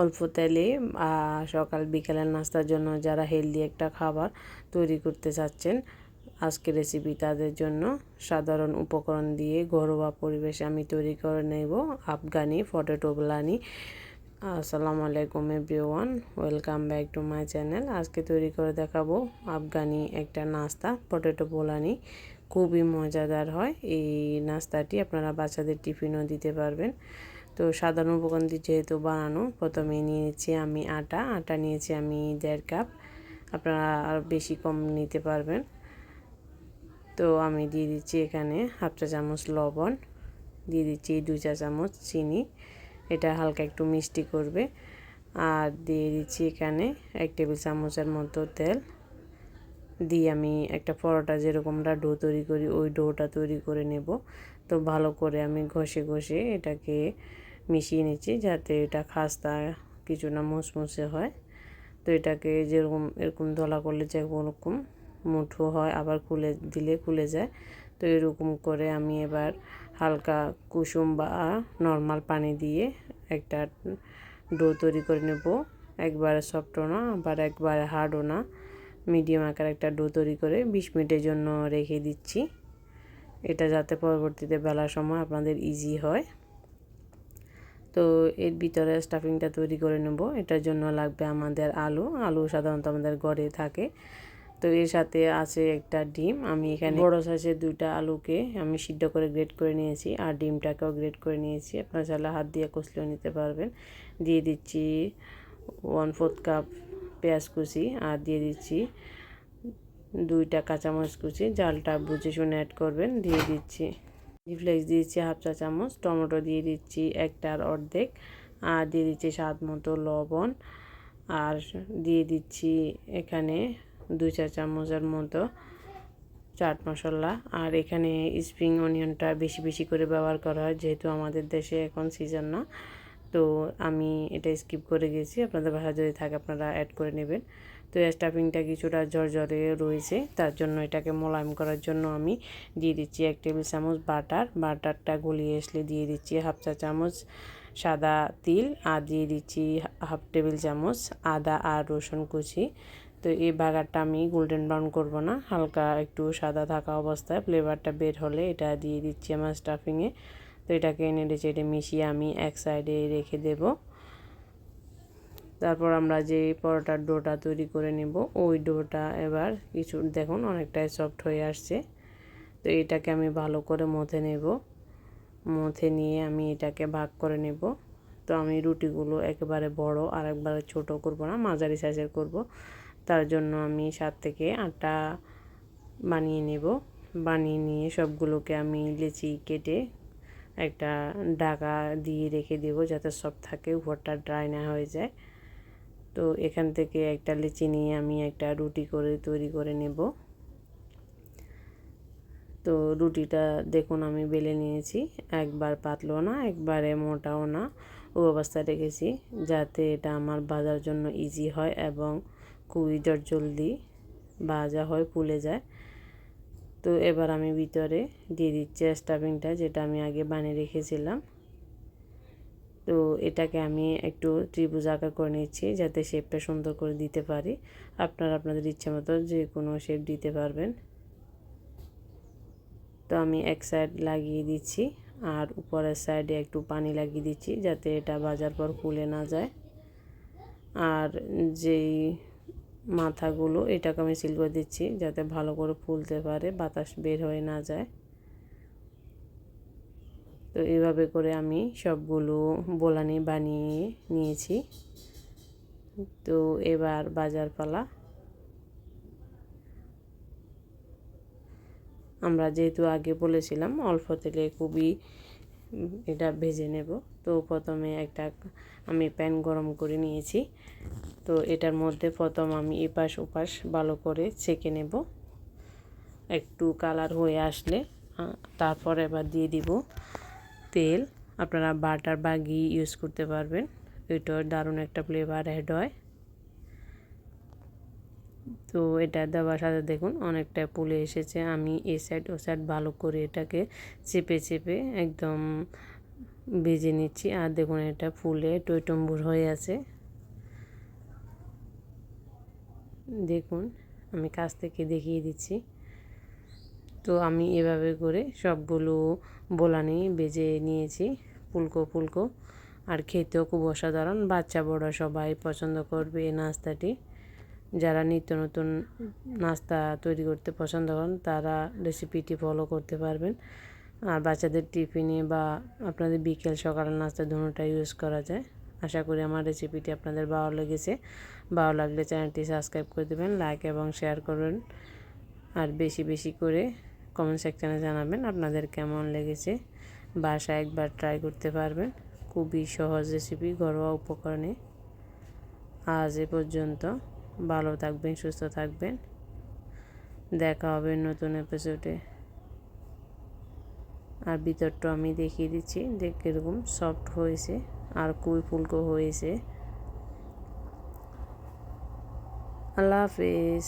অল্প তেলে সকাল বিকেলের নাস্তার জন্য যারা হেলদি একটা খাবার তৈরি করতে চাচ্ছেন আজকে রেসিপি তাদের জন্য সাধারণ উপকরণ দিয়ে ঘরোয়া পরিবেশে আমি তৈরি করে নেব আফগানি পটেটো ব্লানি আসসালামু আলাইকুম everyone welcome back to my channel আজকে তৈরি করে দেখাবো আফগানি একটা নাস্তা পটেটো পোলানি খুবই মজাদার হয়, এই নাস্তাটি আপনারা বাচ্চাদের টিফিনও দিতে পারবেন। তো সাধারণ উপকরণ দিয়ে যেহেতু বানানো, প্রথমে নিয়েছি আমি আটা। আটা নিয়েছি আমি দেড় কাপ। আপনারা আর বেশি কম নিতে পারবেন। তো আমি দিয়ে দিচ্ছি এখানে হাফ চা চামচ লবণ, দিয়ে দিচ্ছি দু চা চামচ চিনি। এটা হালকা একটু মিষ্টি করবে। আর দিয়ে দিচ্ছি এখানে এক টেবিল চামচের মতো তেল। দিয়ে আমি একটা পরোটা যেরকমটা ডো তৈরি করি, ওই ডোটা তৈরি করে নেব। তো ভালো করে আমি ঘষে ঘষে এটাকে মিশিয়ে নিচ্ছি যাতে এটা খাস্তা কিছু না মুসমুসে হয়। তো এটাকে যেরকম, এরকম দলা করলে যে ওরকম মুঠো হয়, আবার খুলে দিলে খুলে যায়। তো এরকম করে আমি এবার হালকা কুসুম বা নর্মাল পানি দিয়ে একটা ডো তৈরি করে নেব। একবারে সফটও না, আবার একবারে হার্ডও না। মিডিয়াম আকার একটা ডো তৈরি করে বিশ মিনিটের জন্য রেখে দিচ্ছি। এটা যাতে পরবর্তীতে বেলার সময় আপনাদের ইজি হয়। তো এর ভিতরে স্টাফিংটা তৈরি করে নেব। এটার জন্য লাগবে আমাদের আলু। আলু সাধারণত আমাদের ঘরে থাকে। তো এর সাথে আছে একটা ডিম। আমি এখানে বড় সাইজের দুইটা আলুকে আমি সিদ্ধ করে গ্রেড করে নিয়েছি। আর ডিমটাকেও গ্রেড করে নিয়েছি। আপনারা চাইলে হাত দিয়ে কষলেও নিতে পারবেন। দিয়ে দিচ্ছি ওয়ান ফোর্থ কাপ পেঁয়াজ কুচি। আর দিয়ে দিচ্ছি দুইটা কাঁচামরিচ কুচি, জালটা বুঝে শুনে অ্যাড করবেন, দিয়ে দিচ্ছি। ফ্লেক্স দিয়েছি হাফ চা চামচ, টমেটো দিয়ে দিচ্ছি একটার অর্ধেক, আর দিয়ে দিচ্ছি স্বাদ মতো লবণ, আর দিয়ে দিচ্ছি এখানে দুই চা চামচের মতো চাট মশলা। আর এখানে স্প্রিং অনিয়নটা বেশি বেশি করে ব্যবহার করা হয়, যেহেতু আমাদের দেশে এখন সিজন না। তো আমি এটা স্কিপ করে গেছি। আপনাদের বাসা যদি থাকে আপনারা অ্যাড করে নেবেন। তো স্টাফিংটা কিছুটা ঝরঝরে রয়েছে। তার জন্য এটাকে মোলায়েম করার জন্য আমি দিয়ে দিচ্ছি এক টেবিল চামচ বাটার। বাটারটা গলিয়ে আসলে দিয়ে দিচ্ছি হাফ চা চামচ সাদা তিল আর দিয়ে দিচ্ছি হাফ টেবিল চামচ আদা আর রসুন কুচি। তো এই বাগারটা আমি গোল্ডেন ব্রাউন করব না। হালকা একটু সাদা থাকা অবস্থায় ফ্লেভারটা বের হলে এটা দিয়ে দিচ্ছি আমার স্টাফিংয়ে তো এটাকে নেড়ে চেড়ে মিশিয়ে আমি এক সাইডে রেখে দেব। তারপর আমরা যে পরোটার ডোটা তৈরি করে নেব, ওই ডোটা এবার কিছু, দেখুন অনেকটাই সফট হয়ে আসছে। তো এটাকে আমি ভালো করে মথে নেব। মথে নিয়ে আমি এটাকে ভাগ করে নেব। তো আমি রুটিগুলো একেবারে বড় আর একবারে ছোটো করব না, মাঝারি সাইজের করব। তার জন্য আমি সাত থেকে আটটা বানিয়ে নেব। বানিয়ে নিয়ে সবগুলোকে আমি লেচি কেটে একটা ঢাকা দিয়ে রেখে দেব যাতে সব থাকে উপরটা ড্রাই না হয়ে যায়। তো এখান থেকে একটা লিচি নিয়ে আমি একটা রুটি করে তৈরি করে নেব। তো রুটিটা দেখুন আমি বেলে নিয়েছি, একবার পাতলো না, একবারে মোটাও না। ও অবস্থায় রেখেছি যাতে এটা আমার বাজার জন্য ইজি হয় এবং খুবই জলদি ভাজা হয়, ফুলে যায়। তো এবার আমি ভিতরে দিয়ে দিচ্ছি স্টাফিংটা যেটা আমি আগে বানিয়ে রেখেছিলাম। তো এটাকে আমি একটু ত্রিভুজ আকার করে নিচ্ছি যাতে শেপটা সুন্দর করে দিতে পারি। আপনারা আপনাদের ইচ্ছে মতো যে কোনো শেপ দিতে পারবেন। তো আমি এক সাইড লাগিয়ে দিচ্ছি আর উপরের সাইডে একটু পানি লাগিয়ে দিচ্ছি যাতে এটা বাজার পর ফুলে না যায়। আর যেই মাথাগুলো, এটাকে আমি সিল করে দিচ্ছি যাতে ভালো করে ফুলতে পারে, বাতাস বের হয়ে না যায়। তো এভাবে করে আমি সবগুলো বোলানি বানিয়ে নিয়েছি। তো এবার বাজার পালা আমরা যেহেতু আগে বলেছিলাম, অল্প তেলে খুবই এটা ভেজে নেব। তো প্রথমে একটা আমি প্যান গরম করে নিয়েছি। তো এটার মধ্যে প্রথম আমি এপাশ ওপাশ ভালো করে ছেঁকে নেব। একটু কালার হয়ে আসলে তারপর এবার দিয়ে দিব তেল। আপনারা বাটার বা ঘি ইউজ করতে পারবেন। এটার দারুণ একটা ফ্লেভার অ্যাড হয়। তো এটা দেওয়ার সাথে দেখুন অনেকটা পুলে এসেছে। আমি এ সাইড ও সাইড ভালো করে এটাকে চেপে চেপে একদম ভেজে নিচ্ছি। আর দেখুন এটা ফুলে টইটম্বুর হয়ে আছে। দেখুন আমি কাছ থেকে দেখিয়ে দিচ্ছি। তো আমি এভাবে করে সবগুলো বোলানি বেজে নিয়েছি, ফুলকো ফুলকো। আর খেতেও খুব অসাধারণ। বাচ্চা বড় সবাই পছন্দ করবে এই নাস্তাটি। যারা নিত্য নতুন নাস্তা তৈরি করতে পছন্দ করেন, তারা রেসিপিটি ফলো করতে পারবেন। আর বাচ্চাদের টিফিনে বা আপনাদের বিকেল সকালের নাস্তা দুটোটা ইউজ করা যায়। আশা করি আমার রেসিপিটি আপনাদের ভালো লেগেছে। ভালো লাগলে চ্যানেলটি সাবস্ক্রাইব করে দেবেন লাইক এবং শেয়ার করবেন। আর বেশি বেশি করে কমেন্ট সেকশানে জানাবেন আপনাদের কেমন লেগেছে। বাসা একবার ট্রাই করতে পারবেন। খুবই সহজ রেসিপি ঘরোয়া উপকরণে। আজ এ পর্যন্ত। ভালো থাকবেন, সুস্থ থাকবেন। দেখা হবে নতুন এপিসোডে আর ভিতরটা আমি দেখিয়ে দিচ্ছি, দেখ কীরকম সফট হয়েছে আর কুই ফুলকো হয়েছে। আল্লাহ হাফিজ।